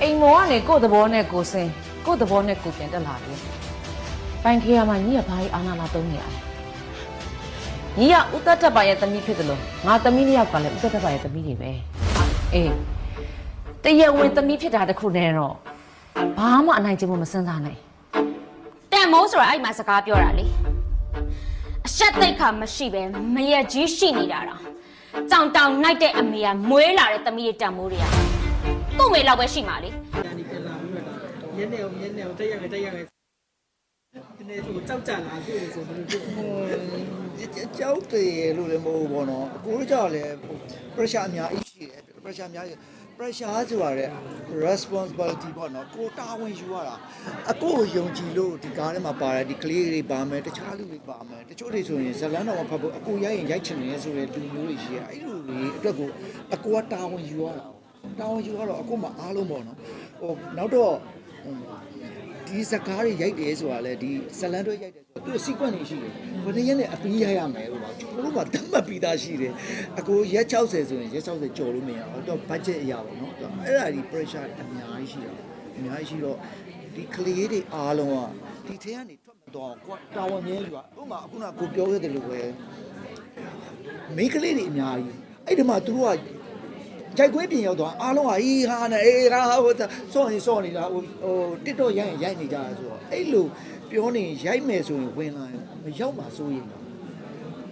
အိမ်မောကနေကိုယ့်သဘောနဲ့ကိုယ်စင်ကိုယ့်သဘောနဲ့ကိုယ်ပြန်တက်လာပြီပိုင်ခေရမှာညီကဘာကြီးအာနာလာသုံးနေရလဲညီကဥတ္တတ္တပါရဲ့သမီးဖြစ်တယ်လို့ငါသမီးနှစ်ယောက်ကလည်းဥတ္တတ္တပါရဲ့သမီးတွေပဲအေးတရဝင်သမီးဖြစ်တာတခုနဲ့တော့ဘာမှအနိုင်ကျင့်မှုမစမ်းစားနိုင်တန်မိုးဆိုတာအဲ့မှာစကားပြောတာလေအဆက်သိတ်ခါမရှိပဲမရက်ကြီးရှိနေတာတော့ကြောင်တောင်နိုင်တဲ့အမေကမွေးလာတဲ့သမီးရဲ့တန်မိုးတွေက သူ့မေလောက်ပဲရှိမှာလေဒီကလာပြီးတော့ညနေအောင်ညနေအောင်တက်ရမယ်တက်ရမယ်ဒီနေ့ကိုကြောက်ကြလာတွေ့လို့ဆိုဘယ်လိုဖြစ်လဲကြောက်တယ်လို့လည်းမဟုတ်ဘောနော်အကိုတို့ကြောက်လည်း pressure အများကြီးရှိတယ် pressure အများကြီး pressure ဆိုတာတဲ့ responsibility ပေါ့နော်ကိုတာဝန်ယူရတာအကိုကိုယုံကြည်လို့ဒီကားထဲမှာပါတယ်ဒီကလေးတွေပါမယ်တခြားလူတွေပါမယ်တချို့တွေဆိုရင်ဇလန်းတော်မှာဖတ်ဖို့အကိုရိုက်ရင်ရိုက်ချင်တယ်ဆိုတဲ့လူမျိုးတွေရှိရအဲ့လိုတွေအတွက်ကိုအကိုကတာဝန်ယူရတာ တာဝန်ယူရတော့အကိုမှအားလုံးပေါ့နော်ဟိုနောက်တော့ဒီစကားတွေရိုက်တယ်ဆိုတာလေဒီဇလန်းတွေရိုက်တယ်ဆိုတော့သူ sequence တွေရှိတယ်ဘယ်နည်းနဲ့အပီးရိုက်ရမယ်လို့ပါကျွန်တော်တို့ကတတ်မှတ်ပြီးသားရှိတယ်အကိုရက်60ဆိုရင်ရက်60ကြော်လို့မရဘူးတော့ budget အရာပေါ့နော်အဲ့ဒါဒီ pressure အများကြီးရှိတာအများကြီးရှိတော့ဒီကလေးတွေအားလုံးကဒီထဲကနေထွက်မသွားကွာတာဝန်မြဲယူอ่ะဥပမာအခုနကကိုပြောခဲ့တယ်လို့ပဲမိန်းကလေးတွေအများကြီးအဲ့ဒီမှာသူတို့က ကြိုက်ခွေးပြင်ရောက်တော့အားလုံးဟာဟီဟာနဲ့အေးဟာဟိုစောနေစောနေတာဟိုဟိုတစ်တော့ရိုက်ရင်ရိုက်နေကြတာဆိုတော့အဲ့လိုပြောနေရိုက်မယ်ဆိုရင်ဝင်လာရင်မရောက်ပါဆိုရင်တော့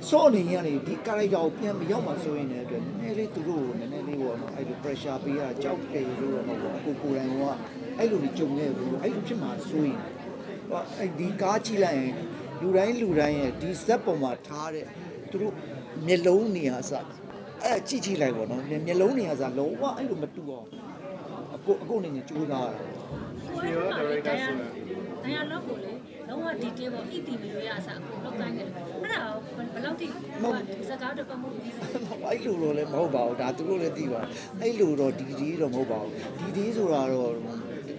စောနေရင်ကနေဒီ character ကိုပြန်မရောက်ပါဆိုရင်လည်းအတွက်နည်းနည်းလေးသူတို့ကိုနည်းနည်းလေးပေါ့နော်အဲ့လို pressure ပေးရကြောက်တယ်လို့တော့မဟုတ်ဘူးကိုကိုယ်တိုင်ကအဲ့လိုကြီးကြုံနေဘူးအဲ့လိုဖြစ်မှာဆိုရင်ဟောအဲ့ဒီကားကြည့်လိုက်ရင်လူတိုင်းလူတိုင်းရဲ့ဒီ set ပေါ်မှာထားတဲ့သူတို့မျက်လုံးနေရာအစ အဲ့ဒါကြည့်ကြည့်လိုက်ပေါ့နော်မျက်လုံးတွေကစားလုံးဝအဲ့လိုမတူအောင်အကိုအကိုအနေနဲ့ကြိုးစားရတာဒီရော director ဆိုတာတရားလောက်ကိုလေလုံးဝ detail ပေါ့ EP မလို့ရအစားအခုလောက်တိုင်းတယ်အဲ့ဒါဘယ်လောက်ထိစကားတော့မဟုတ်ဘူးအဲ့လိုတော့လည်းမဟုတ်ပါဘူးဒါသူတို့လည်းသိပါအဲ့လိုတော့ဒီဒီတော့မဟုတ်ပါဘူးဒီဒီဆိုတာတော့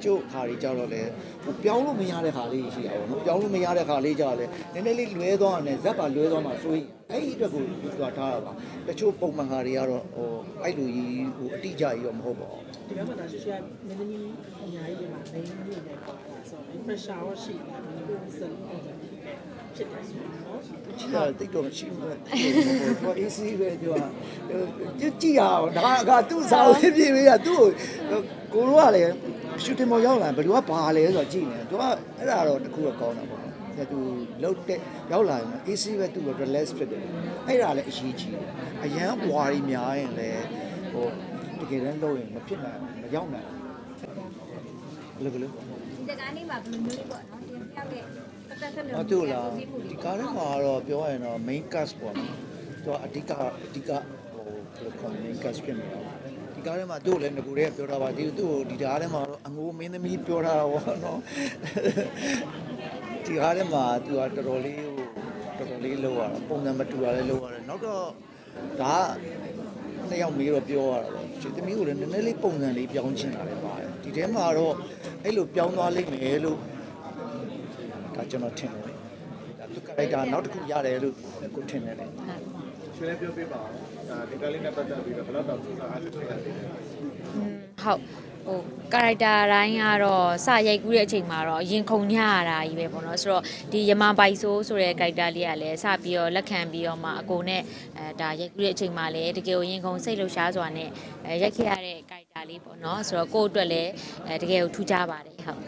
တချို့ခါတွေကြတော့လေဟိုပြောင်းလို့မရတဲ့ခါလေးရှိတာပေါ့နော်ပြောင်းလို့မရတဲ့ခါလေးကြတော့လေနည်းနည်းလေးလွဲသွားတယ်ဇက်ပါလွဲသွားမှဆိုရင်အဲ့ဒီအတွက်ကိုသူကထားတာပါတချို့ပုံမှန်ခါတွေကတော့ဟိုအဲ့လိုကြီးဟိုအတိအကျကြီးတော့မဟုတ်ပါဘူးဒီကမှာဒါရှိရှိမင်းသမီးအများကြီးတွေမှာနေနေနေပါတာဆိုတော့ pressure ရောရှိတယ်ဒီလိုစက် ဖြစ်တယ်ဆိုတော့ကြည့်ရတိတ်တော့မရှိဘူးပဲဟို AC ပဲပြောတာကြည့်ကြည့်ရအောင်ဒါကသူ့စာအုပ်ပြည့်ပေးတာသူ့ကိုကိုတို့ကလည်းရှူတင်မော်ရောက်လာဘယ်လိုကဘာလဲဆိုတော့ကြည့်နေတယ်သူကအဲ့ဒါတော့တခုတော့ကောင်းတာပေါ့နော်သူလှုပ်တဲ့ရောက်လာရင် AC ပဲသူ့ကို relax ဖြစ်တယ်အဲ့ဒါလည်းအရေးကြီးတယ်အရန်ဘွာရီများရင်လည်းဟိုတကယ်တမ်းလုပ်ရင်မဖြစ်နိုင်မရောက်နိုင်ဘယ်လိုဘယ်လိုဒီတကားလေးမှာဘယ်လိုမျိုးလေးပေါ့နော်ဒီပြောက်ရဲ့ ပတ်သက်ဆက်လို့အတူလားဒီကားထဲမှာတော့ပြောရရင်တော့ main cast ပေါ့နော်သူကအဓိကအဓိကဟိုဘယ်လိုခေါ် main cast ဖြစ်နေတာပေါ့ဒီကားထဲမှာသူ့ကိုလည်းငကိုတည်းကပြောတာပါဒီသူ့ကိုဒီကားထဲမှာတော့အငိုးမင်းသမီးပြောတာပေါ့နော်ဒီကားထဲမှာသူကတော်တော်လေးဟိုတော်တော်လေးလောက်ရတာပုံစံမတူတာလည်းလောက်ရတယ်နောက်တော့ဒါကနှစ်ယောက်မေးတော့ပြောရတာပေါ့ရှင်သမီးကိုလည်းနည်းနည်းလေးပုံစံလေးပြောင်းချင်တာလည်းပါတယ်ဒီထဲမှာတော့အဲ့လိုပြောင်းသွားလိမ့်မယ်လို့ ဒါကျွန်တော်ထင်တယ်ဒါသူကရိုက်တာနောက်တစ်ခုရတယ်လို့ကိုထင်တယ်လေရှင်းလင်းပြောပြပါအောင်ဒါဒီကလေးနဲ့ပတ်သက်ပြီးတော့ဘယ်တော့တော့စူးစမ်းအားထုတ်ခဲ့တယ်ဟုတ်ဟိုကာရိုက်တာတိုင်းကတော့စရိုက်ကူးတဲ့အချိန်မှာတော့ရင်ခုန်ညရတာကြီးပဲပေါ့နော်ဆိုတော့ဒီယမပိုက်ဆိုးဆိုတဲ့ကာရိုက်တာလေးကလည်းစပြီးတော့လက်ခံပြီးတော့မှအကိုနဲ့အဲဒါရိုက်ကူးတဲ့အချိန်မှာလည်းတကယ်ကိုရင်ခုန်စိတ်လှုပ်ရှားစွာနဲ့အဲရိုက်ခဲ့ရတဲ့ကာရိုက်တာလေးပေါ့နော်ဆိုတော့ကိုယ့်အတွက်လည်းအဲတကယ်ကိုထူးခြားပါတယ်ဟုတ်